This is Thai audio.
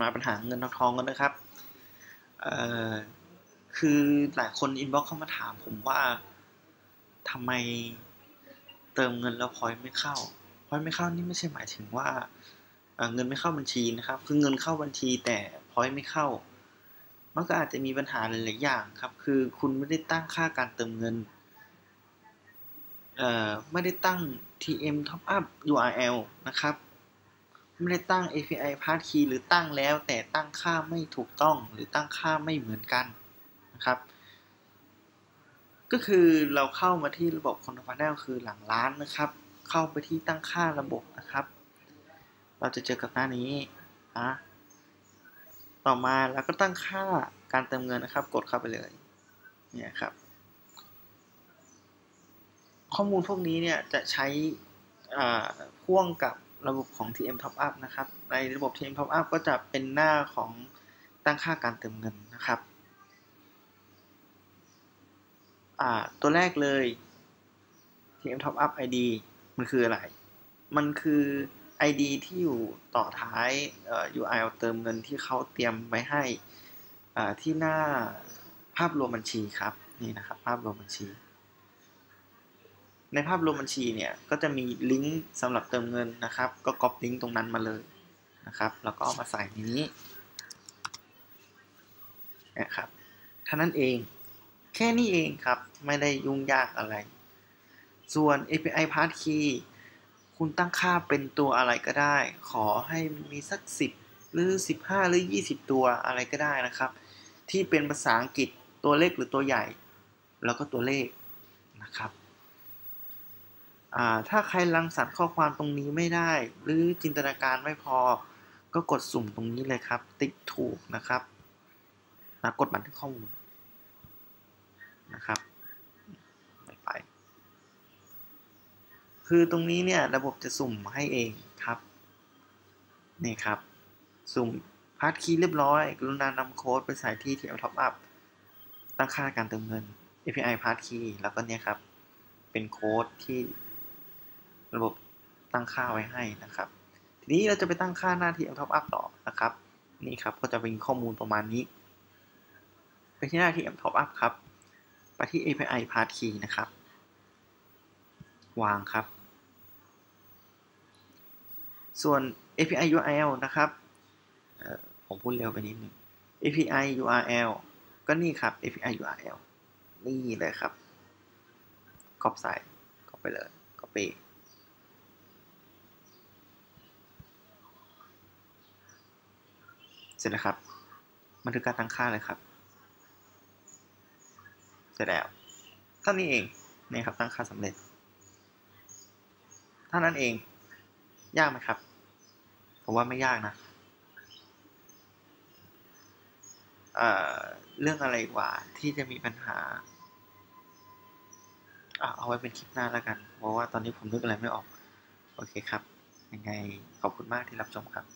มาปัญหาเงินทองกันนะครับ เอ่อ คือหลายคนอินบ็อกเข้ามาถามผมว่าทำไมเติมเงินแล้วพอยไม่เข้า พอยไม่เข้านี่ไม่ใช่หมายถึงว่าเงินไม่เข้าบัญชีนะครับ คือเงินเข้าบัญชีแต่พอยไม่เข้า มันก็อาจจะมีปัญหาหลายๆอย่างครับ คือคุณไม่ได้ตั้งค่าการเติมเงิน เอ่อ ไม่ได้ตั้ง TM Top Up URL นะครับ ไม่ได้ตั้ง API Passkey หรือตั้งแล้วแต่ตั้งค่าไม่ถูกต้องหรือตั้งค่าไม่เหมือนกันนะครับ ก็คือเราเข้ามาที่ระบบ Control Panel คือหลังร้านนะครับ เข้าไปที่ตั้งค่าระบบนะครับ เราจะเจอกับหน้านี้นะต่อมาเราก็ตั้งค่าการเติมเงินนะครับ กดเข้าไปเลยเนี่ยครับ ข้อมูลพวกนี้เนี่ยจะใช้พ่วงกับ ระบบของ TM Top Up นะครับ ในระบบ TM Top Up ก็จะเป็นหน้าของตั้งค่าการเติมเงินนะครับ ตัวแรกเลย TM Top Up ID มันคืออะไร มันคือ ID ที่อยู่ต่อท้าย URL เติมเงินที่เขาเตรียมไว้ให้ที่หน้าภาพรวมบัญชีครับ นี่นะครับ ภาพรวมบัญชี ในภาพรวมบัญชีเนี่ยก็จะมีลิงก์สำหรับเติมเงินนะครับ ก็ก๊อปลิงก์ตรงนั้นมาเลยนะครับ แล้วก็เอามาใส่ในนี้นะครับเท่านั้นเอง แค่นี้เองครับ ไม่ได้ยุ่งยากอะไร ส่วน API Passkey คุณตั้งค่าเป็นตัวอะไรก็ได้ ขอให้มีสัก 10 หรือ 15 หรือ 20 ตัวอะไรก็ได้นะครับ ที่เป็นภาษาอังกฤษตัวเล็กหรือตัวใหญ่ แล้วก็ตัวเลขนะครับ ถ้าใครรังสรรค์ข้อความตรงนี้ไม่ได้ หรือจินตนาการไม่พอ ก็กดสุ่มตรงนี้เลยครับ ติ๊กถูกนะครับแล้วกดบันทึกข้อมูลนะครับไป คือตรงนี้เนี่ยระบบจะสุ่มให้เองครับ นี่ครับ สุ่มพาร์ทคีย์เรียบร้อย กรุณานำโค้ดไปใส่ที่ที่เอาท็อปอัพตั้งค่าการเติมเงิน API พาร์ทคีย์แล้วก็เนี่ยครับ เป็นโค้ดที่ ระบบตั้งค่าไว้ให้นะครับ ทีนี้เราจะไปตั้งค่าหน้าที่เอาท็อปอัพต่อนะครับ นี่ครับก็จะเป็นข้อมูลประมาณนี้ ไปที่หน้าที่ M Top Up ครับ ไปที่ API Path Key นะครับ วางครับ ส่วน API URL นะครับผมพูดเร็วไปนิดนึง API URL ก็นี่ครับ API URL นี่เลยครับก๊อปใส่ก๊อปไปเลยก๊อปปี้เสร็จแล้วครับบันทึกการตั้งค่าเลยครับ เสร็จแล้วเท่านี้เองนี่ครับตั้งค่าสำเร็จเท่านั้นเอง ยากไหมครับผมว่าไม่ยากนะเเรื่องอะไรกว่าที่จะมีปัญหาเอาไว้เป็นคลิปหน้าแล้วกัน เพราะว่าตอนนี้ผมนึกอะไรไม่ออก โอเคครับ ยังไงขอบคุณมากที่รับชมครับ